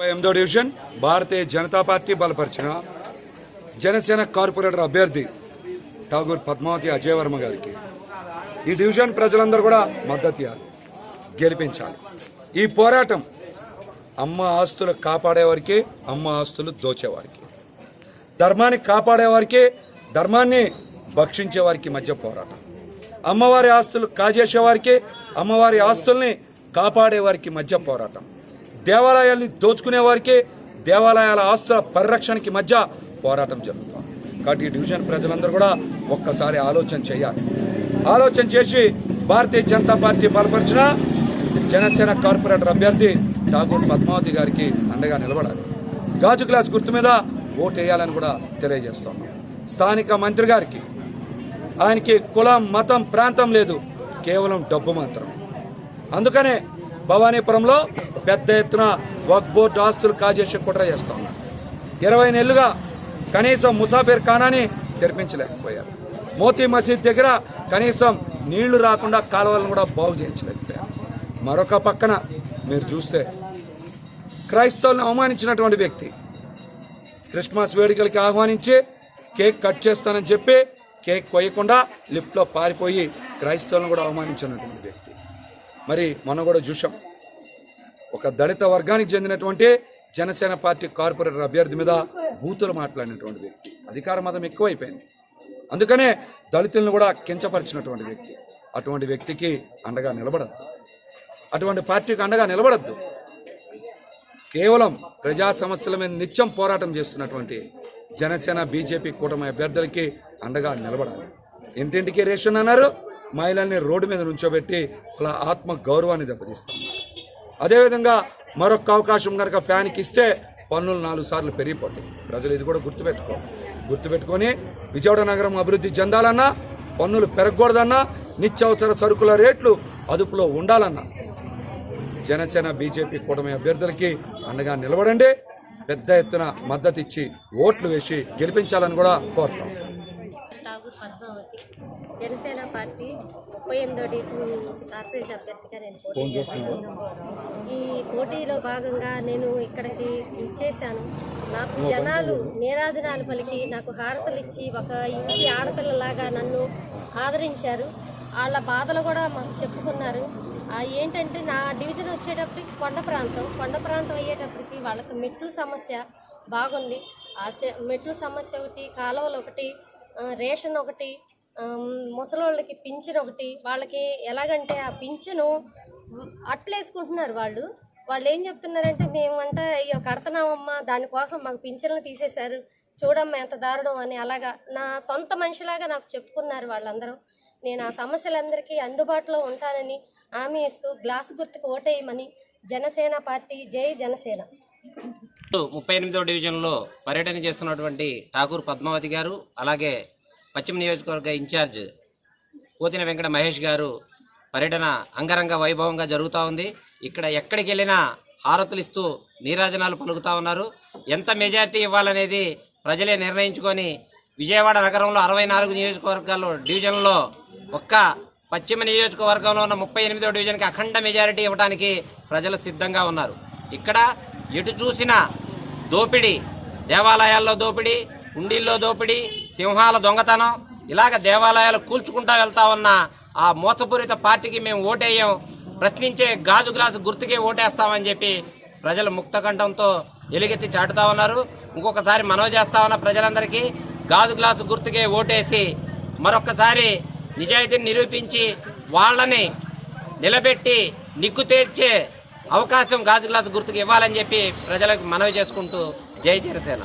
ముప్పై ఎనిమిదో division Bharatiya Janata party బలపరిచిన జనసేన కార్పొరేటర్ అభ్యర్థి ఠాగూర్ పద్మావతి అజయ్ వర్మ గారికి. ఈ డివిజన్ ప్రజలందరూ కూడా మద్దతు ఇవ్వాలి గెలిపించాలి. ఈ పోరాటం అమ్మ ఆస్తులు కాపాడేవారికి అమ్మ ఆస్తులు దోచేవారికి. ధర్మాన్ని కాపాడేవారికి ధర్మాన్ని భక్షించే వారికి మధ్య పోరాటం. అమ్మవారి ఆస్తులు కాజేసేవారికి అమ్మవారి ఆస్తుల్ని కాపాడేవారికి మధ్య పోరాటం. దేవాలయాల్ని దోచుకునే వారికి దేవాలయాల ఆస్తుల పరిరక్షణకి మధ్య పోరాటం జరుగుతుంది. కాబట్టి ఈ డివిజన్ ప్రజలందరూ కూడా ఒక్కసారి ఆలోచన చేయాలి. ఆలోచన చేసి భారతీయ జనతా పార్టీ బలపరిచిన జనసేన కార్పొరేటర్ అభ్యర్థి ఠాగూర్ పద్మావతి గారికి అండగా నిలబడాలి. గాజు గ్లాస్ గుర్తు మీద ఓటు వేయాలని కూడా తెలియజేస్తున్నాం. స్థానిక మంత్రి గారికి ఆయనకి కులం మతం ప్రాంతం లేదు కేవలం డబ్బు మాత్రం అందుకనే భవానీపురంలో పెద్ద ఎత్తున వక్ బోర్డు ఆస్తులు కాజేసి కుట్ర చేస్తా ఉన్నారు ఇరవై నెలలుగా కనీసం ముసాఫిర్ ఖానాని తెరిపించలేకపోయారు. మోతీ మసీద్ దగ్గర కనీసం నీళ్ళు రాకుండా కాలువలను కూడా బాగు చేయించలేకపోయారు. మరొక పక్కన మీరు చూస్తే క్రైస్తవులను అవమానించినటువంటి వ్యక్తి క్రిస్మస్ వేడుకలకి ఆహ్వానించి కేక్ కట్ చేస్తానని చెప్పి కేక్ కొయ్యకుండా లిఫ్ట్లో పారిపోయి క్రైస్తవులను కూడా అవమానించినటువంటి వ్యక్తి. మరి మనం కూడా చూసాం ఒక దళిత వర్గానికి చెందినటువంటి జనసేన పార్టీ కార్పొరేటర్ అభ్యర్థి మీద బూతులు మాట్లాడినటువంటి వ్యక్తి. అధికార మతం ఎక్కువైపోయింది. అందుకనే దళితులను కూడా కించపరిచినటువంటి వ్యక్తి. అటువంటి వ్యక్తికి అండగా నిలబడద్దు. అటువంటి పార్టీకి అండగా నిలబడద్దు. కేవలం ప్రజా సమస్యల మీద నిత్యం పోరాటం చేస్తున్నటువంటి జనసేన బీజేపీ కూటమి అభ్యర్థులకి అండగా నిలబడాలి. ఇంటింటికి రేషన్ అన్నారు. మహిళల్ని రోడ్డు మీద నుంచోబెట్టి అలా ఆత్మ గౌరవాన్ని దెబ్బతీస్తున్నారు. అదేవిధంగా మరొక అవకాశం కనుక ఫ్యాన్కి ఇస్తే పన్నులు నాలుగు సార్లు పెరిగిపోతాయి. ప్రజలు ఇది కూడా గుర్తుపెట్టుకో గుర్తుపెట్టుకొని విజయవాడ నగరం అభివృద్ధి చెందాలన్నా పన్నులు పెరగకూడదన్నా నిత్యావసర సరుకుల రేట్లు అదుపులో ఉండాలన్నా. జనసేన బీజేపీ కూటమి అభ్యర్థులకి అండగా నిలబడండి. పెద్ద ఎత్తున మద్దతు ఇచ్చి ఓట్లు వేసి గెలిపించాలని కూడా కోరుతాం. జనసేన పార్టీ ముప్పై ఎనిమిదో నుంచి కార్పొరేట్ అభ్యర్థిగా నేను పోటీ చేస్తున్నాను ఈ పోటీలో భాగంగా నేను ఇక్కడికి ఇచ్చేసాను నాకు జనాలు నీరాజనాలు పలికి నాకు హారతలు ఇచ్చి ఒక ఇంటి ఆడపిల్లలాగా నన్ను ఆదరించారు. వాళ్ళ బాధలు కూడా మాకు చెప్పుకున్నారు. ఏంటంటే నా డివిజన్ వచ్చేటప్పటికి కొండ ప్రాంతం. కొండ ప్రాంతం అయ్యేటప్పటికి వాళ్ళకి మెట్లు సమస్య బాగుంది. ఆ సె- మెట్లు సమస్య ఒకటి కాలువలు ఒకటి రేషన్ ఒకటి ముసలోళ్ళకి పింఛన్ ఒకటి వాళ్ళకి ఎలాగంటే ఆ పింఛను అట్లేసుకుంటున్నారు వాళ్ళు. వాళ్ళు ఏం చెప్తున్నారంటే మేమంట అయ్యో కడుతున్నామమ్మా దానికోసం మాకు పింఛన్లు తీసేశారు. చూడమ్మా ఎంత దారుణం అని అలాగా. నా సొంత మనిషిలాగా నాకు చెప్పుకున్నారు వాళ్ళందరూ. నేను ఆ సమస్యలందరికీ అందుబాటులో ఉంటానని హామీ ఇస్తూ గ్లాసు గుర్తుకు ఓటేయమని జనసేన పార్టీ జై జనసేన. ముప్పై ఎనిమిదో డివిజన్లో పర్యటన చేస్తున్నటువంటి ఠాకూర్ పద్మావతి గారు అలాగే పశ్చిమ నియోజకవర్గ ఇన్ఛార్జ్ పోతిన వెంకట మహేష్ గారు పర్యటన అంగరంగ వైభవంగా జరుగుతూ ఉంది. ఇక్కడ ఎక్కడికి వెళ్ళినా హారతులు ఇస్తూ నీరాజనాలు పలుకుతా ఉన్నారు. ఎంత మెజారిటీ ఇవ్వాలనేది ప్రజలే నిర్ణయించుకొని విజయవాడ నగరంలో అరవై నాలుగు నియోజకవర్గాల్లో డివిజన్లో ఒక్క పశ్చిమ నియోజకవర్గంలో ఉన్న ముప్పై ఎనిమిదో డివిజన్కి అఖండ మెజారిటీ ఇవ్వడానికి ప్రజలు సిద్ధంగా ఉన్నారు. ఇక్కడ ఎటు చూసిన దోపిడీ దేవాలయాల్లో దోపిడీ ఉండిల్లో దోపిడీ సింహాల దొంగతనం. ఇలాగ దేవాలయాలు కూల్చుకుంటా వెళ్తా ఉన్న ఆ మోసపూరిత పార్టీకి మేము ఓటేయం. ప్రశ్నించే గాజు గ్లాసు గుర్తుకే ఓటేస్తామని చెప్పి ప్రజలు ముక్తకంఠంతో ఎలుగెత్తి చాటుతా ఉన్నారు. ఇంకొకసారి మనవి చేస్తా ఉన్న ప్రజలందరికీ గాజు గ్లాసు గుర్తుకే ఓటేసి మరొకసారి నిజాయితీని నిరూపించి వాళ్ళని నిలబెట్టి నిగ్గు తీర్చే అవకాశం గాజు గ్లాసు గుర్తుకు ఇవ్వాలని చెప్పి ప్రజలకు మనవి చేసుకుంటూ జై జనసేన.